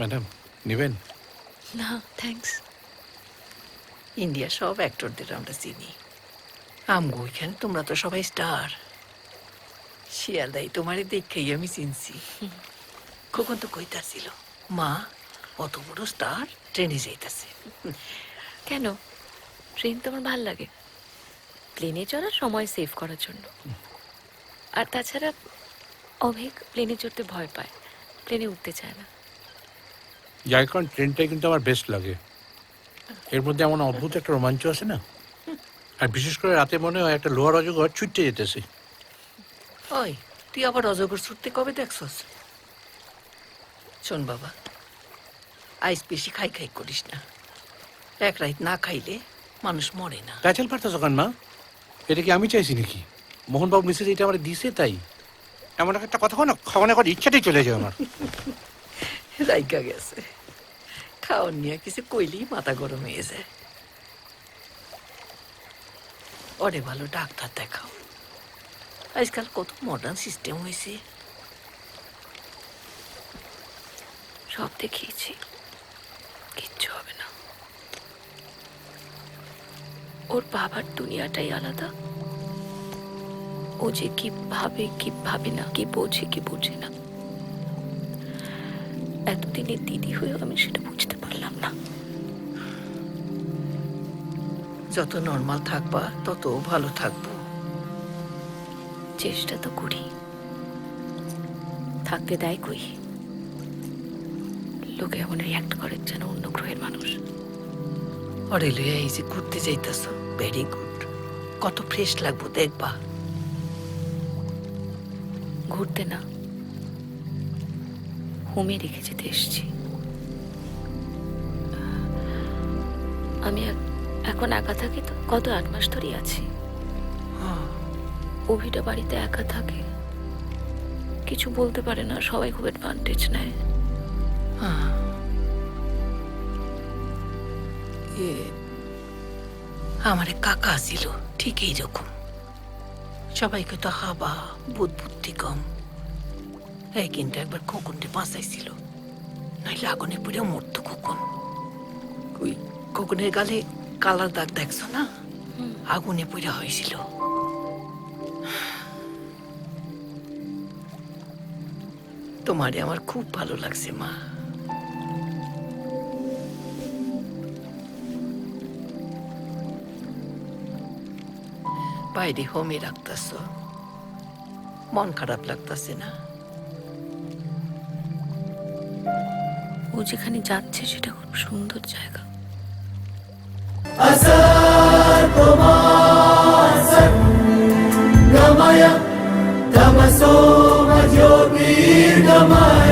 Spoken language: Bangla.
ম্যাডাম নেবেন? না থ্যাঙ্কস ইন্ডিয়া সব অ্যাক্টরদের আমরা চিনি। আমগো ওইখানে তোমরা তো সবাই স্টার শিয়ালদাই তোমারে দেখেই আমি চিনছি। কখন তো কইতাছিল মা অত বড় স্টার ট্রেনে যাইতাছে। কেন? ট্রেন তোমার ভালো লাগে? প্লেনে চড়া সময় সেভ করার জন্য। আর তাছাড়া অভিক প্লেনে চড়তে ভয় পায়। প্লেনে উঠতে চায় না। কারণ ট্রেনটাই কিন্তু আমার বেস্ট লাগে। এর মধ্যে এমন অদ্ভুত একটা রোমাঞ্চ আছে না? আর বিশেষ করে রাতে মনে হয় একটা লোহার অজগর ছুটতে যেতেছে। ওই তুই আবার অজগর ছুটতে কবে দেখছস? শোন বাবা আইস বেশি খাই খাই করিস না। এক রাত না খাইলে মানুষ মরে না। গাছাল পারতো তখন মা? এটা কি আমি চাইছি নাকি? মোহনবাবু মিসেস এটা আমার দিছে তাই? এমন একটা কথা না খাওয়ানো করার ইচ্ছাটাই চলে যায় আমার। রাইকা গেছে। খাওয়ার নিয়ে কিছু কইলেই মাথা গরম হয়ে যায় ওরে ভালো ডাক্তার দেখাও আজকাল কত মডার্ন সিস্টেম হয়েছে সব দেখিয়েছি কিচ্ছু হবে না ওর বাবার দুনিয়াটাই আলাদা ও যে কি ভাবে কি ভাবে না কি বোঝে কি বোঝে না এতদিনের দিদি হয়েও আমি সেটা বুঝতে পারলাম না। যত নর্মাল থাকবা তত ভালো থাকব। চেষ্টা তো করি। থাকতে দেয় কই? লোকে এমন রিয়াক্ট করে যেন অন্য গ্রহের মানুষ। ওরে লইয়া এই যে ঘুরতে যাইতেছ ভেরি গুড কত ফ্রেশ লাগবো দেখবা। ঘুরতে না হোমে রেখে যেতে এসছি। আমি এখন একা থাকি তো কত আট মাস ধরেই আছি। অভিটা বাড়িতে একা থাকে। কিছু বলতে পারে না, সবাই খুব অ্যাডভান্টেজ নেয়। আমার এক কাকা ছিল ঠিক এইরকম সবাইকে তো হাবা বুধ বুদ্ধি কম। এই কিন্তু একবার খোকনটি বাঁচাইছিল। নইলে আগুনে পুড়ে মরতো খোকন। খোকনের গালে কালার দাগ দেখছ না? আগুনে পুড়ে হয়েছিল তোমারে আমার খুব ভালো লাগছে, মা। বাইরে হোমে রাখতেছ। মন খারাপ লাগতেছে না। ও যেখানে যাচ্ছে সেটা খুব সুন্দর জায়গা। गमय तमसो ज्योतिर्गमय